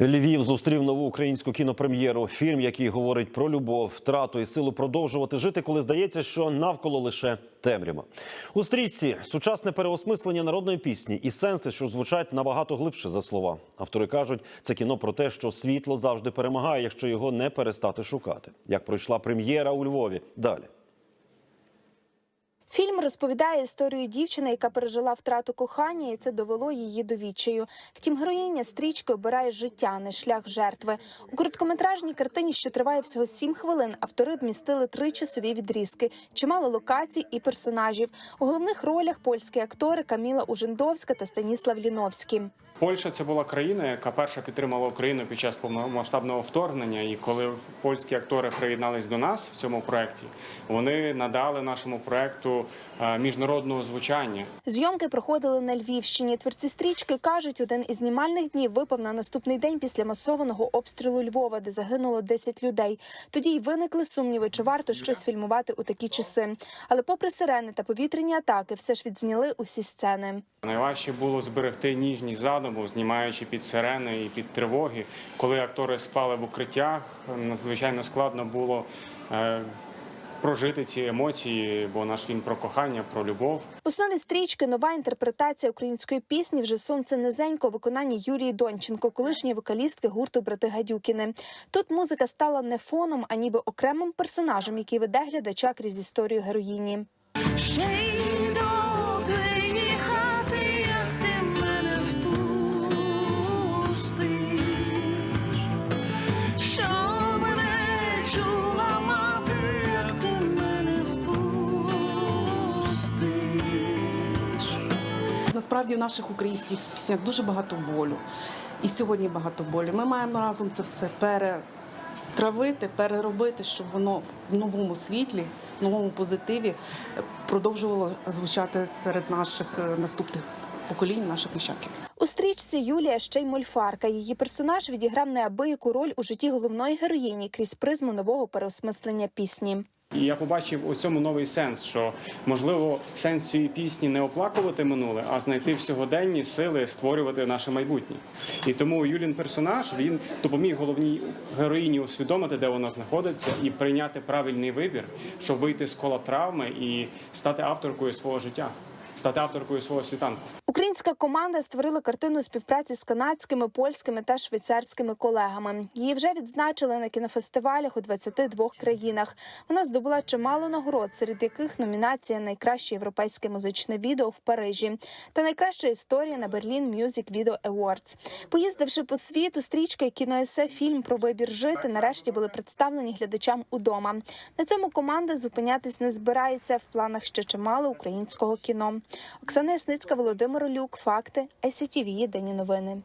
Львів зустрів нову українську кінопрем'єру. Фільм, який говорить про любов, втрату і силу продовжувати жити, коли здається, що навколо лише темрява. У стрічці сучасне переосмислення народної пісні і сенси, що звучать набагато глибше за слова. Автори кажуть, це кіно про те, що світло завжди перемагає, якщо його не перестати шукати. Як пройшла прем'єра у Львові. Далі. Фільм розповідає історію дівчини, яка пережила втрату кохання, і це довело її до відчаю. Втім, героїня стрічки обирає життя, не шлях жертви. У короткометражній картині, що триває всього сім хвилин, автори вмістили три часові відрізки, чимало локацій і персонажів. У головних ролях польські актори Каміла Ужендовська та Станіслав Ліновський. Польща це була країна, яка перша підтримала Україну під час повномасштабного вторгнення. І коли польські актори приєднались до нас в цьому проєкті, вони надали нашому проєкту е, міжнародного звучання. Зйомки проходили на Львівщині. Творці стрічки кажуть, один із знімальних днів випав на наступний день після масованого обстрілу Львова, де загинуло 10 людей. Тоді й виникли сумніви, чи варто щось фільмувати у такі часи. Але, попри сирени та повітряні атаки, все ж відзняли усі сцени. Найважче було зберегти ніжність задуму, знімаючи під сирени і під тривоги. Коли актори спали в укриттях, надзвичайно складно було е, прожити ці емоції, бо наш фільм про кохання, про любов. В основі стрічки нова інтерпретація української пісні вже сонце низенько у виконанні Юрії Донченко, колишньої вокалістки гурту Брати Гадюкіни. Тут музика стала не фоном, а ніби окремим персонажем, який веде глядача крізь історію героїні. Насправді в наших українських піснях дуже багато болю. І сьогодні багато болю. Ми маємо разом це все перетравити, переробити, щоб воно в новому світлі, в новому позитиві продовжувало звучати серед наших е, наступних поколінь, наших нащадків. У стрічці Юлія ще й мольфарка. Її персонаж відіграв неабияку роль у житті головної героїні крізь призму нового переосмислення пісні. І я побачив у цьому новий сенс, що можливо сенс цієї пісні не оплакувати минуле, а знайти в сьогоденні сили створювати наше майбутнє. І тому Юлін персонаж він допоміг головній героїні усвідомити, де вона знаходиться, і прийняти правильний вибір, щоб вийти з кола травми і стати авторкою свого життя, стати авторкою свого світанку. Українська команда створила картину співпраці з канадськими, польськими та швейцарськими колегами. Її вже відзначили на кінофестивалях у 22 країнах. Вона здобула чимало нагород, серед яких номінація Найкраще європейське музичне відео в Парижі та найкраща історія на Berlin Music Video Awards. Поїздивши по світу, стрічка і кіноесе фільм про вибір жити нарешті були представлені глядачам удома. На цьому команда зупинятись не збирається. В планах ще чимало українського кіно. Оксана Ясницька, Володимир Олюк, факти ICTV, Єдині новини.